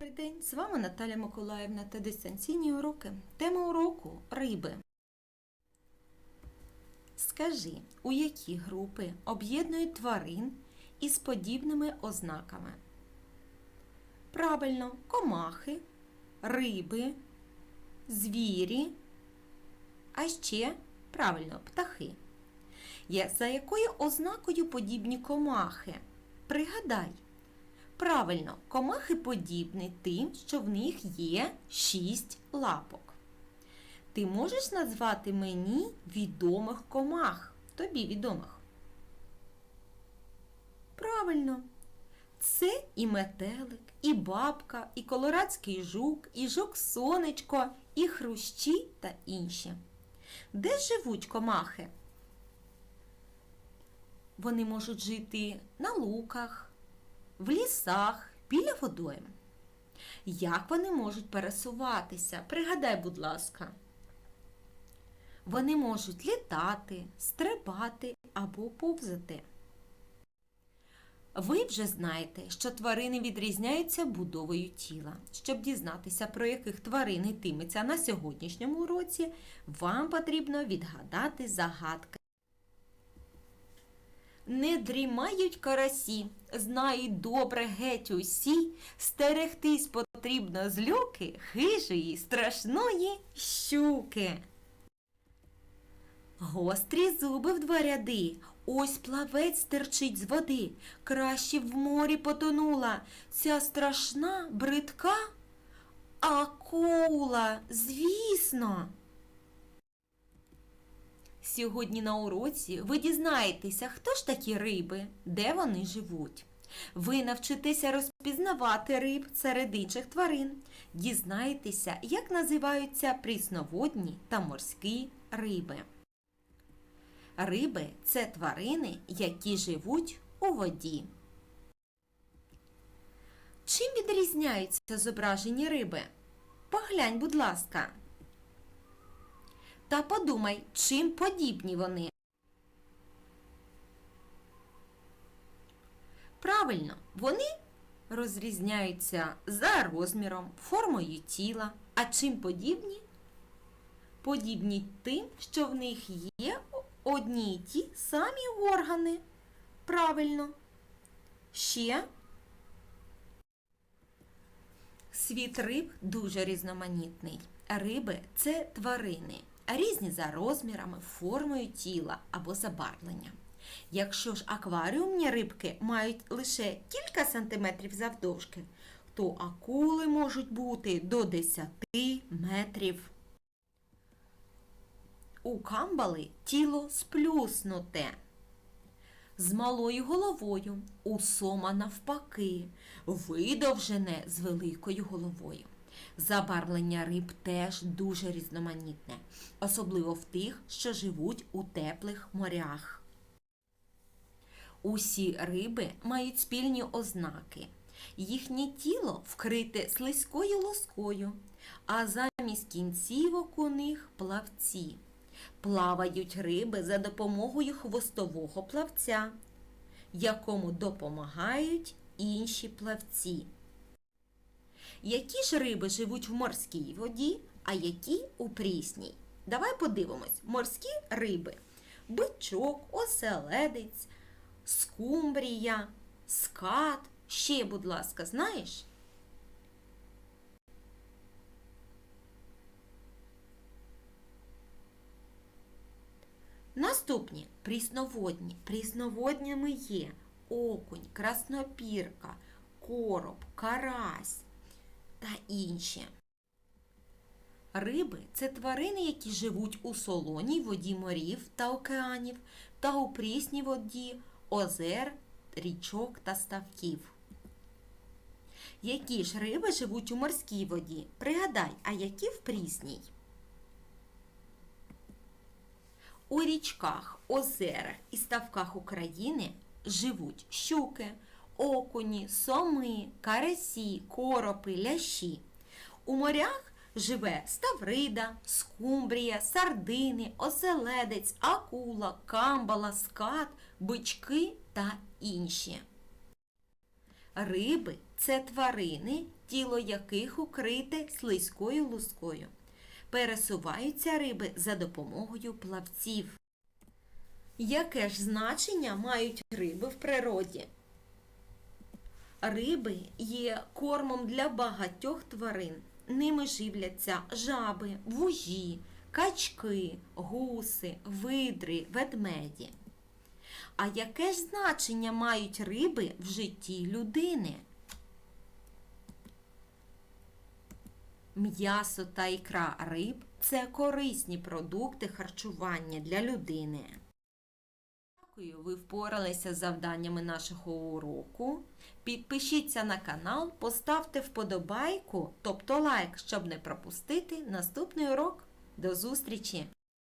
Добрий день, з вами Наталя Миколаївна та дистанційні уроки. Тема уроку риби. Скажи, у які групи об'єднують тварин із подібними ознаками? Правильно, комахи, риби, звірі, а ще правильно птахи. За якою ознакою подібні комахи? Пригадай. Правильно, комахи подібні тим, що в них є шість лапок. Ти можеш назвати мені відомих комах? Тобі відомих? Правильно. Це і метелик, і бабка, і колорадський жук, і жук-сонечко, і хрущі та інші. Де живуть комахи? Вони можуть жити на луках, в лісах, біля водойм. Як вони можуть пересуватися? Пригадай, будь ласка. Вони можуть літати, стрибати або повзати. Ви вже знаєте, що тварини відрізняються будовою тіла. Щоб дізнатися, про яких тварин йтиметься на сьогоднішньому уроці, вам потрібно відгадати загадки. Не дрімають карасі, знають добре геть усі, стерегтись потрібно з люки хижої страшної щуки. Гострі зуби в два ряди, ось плавець терчить з води, краще в морі потонула, ця страшна бридка акула, звісно. Сьогодні на уроці ви дізнаєтеся, хто ж такі риби, де вони живуть. Ви навчитеся розпізнавати риб серед інших тварин, дізнаєтеся, як називаються прісноводні та морські риби. Риби це тварини, які живуть у воді. Чим відрізняються зображені риби? Поглянь, будь ласка. Та подумай, чим подібні вони. Правильно, вони розрізняються за розміром, формою тіла. А чим подібні? Подібні тим, що в них є одні й ті самі органи. Правильно. Ще світ риб дуже різноманітний. Риби це тварини, різні за розмірами, формою тіла або забарвленням. Якщо ж акваріумні рибки мають лише кілька сантиметрів завдовжки, то акули можуть бути до 10 метрів. У камбали тіло сплюснуте. З малою головою, у сома навпаки, видовжене з великою головою. Забарвлення риб теж дуже різноманітне, особливо в тих, що живуть у теплих морях. Усі риби мають спільні ознаки. Їхнє тіло вкрите слизькою лоскою, а замість кінцівок у них плавці. Плавають риби за допомогою хвостового плавця, якому допомагають інші плавці. Які ж риби живуть в морській воді, а які у прісній? Давай подивимось. Морські риби. Бичок, оселедець, скумбрія, скат. Ще, будь ласка, знаєш? Наступні прісноводні. Прісноводніми є окунь, краснопірка, короб, карась та інші. Риби це тварини, які живуть у солоній воді морів та океанів та у прісній воді озер, річок та ставків. Які ж риби живуть у морській воді? Пригадай, а які в прісній? У річках, озерах і ставках України живуть щуки, окуні, соми, карасі, коропи, лящі. У морях живе ставрида, скумбрія, сардини, оселедець, акула, камбала, скат, бички та інші. Риби це тварини, тіло яких укрите слизькою лускою. Пересуваються риби за допомогою плавців. Яке ж значення мають риби в природі? Риби є кормом для багатьох тварин. Ними живляться жаби, вужі, качки, гуси, видри, ведмеді. А яке ж значення мають риби в житті людини? М'ясо та ікра риб це корисні продукти харчування для людини. Дякую, ви впоралися з завданнями нашого уроку. Підпишіться на канал, поставте вподобайку, тобто лайк, щоб не пропустити наступний урок. До зустрічі!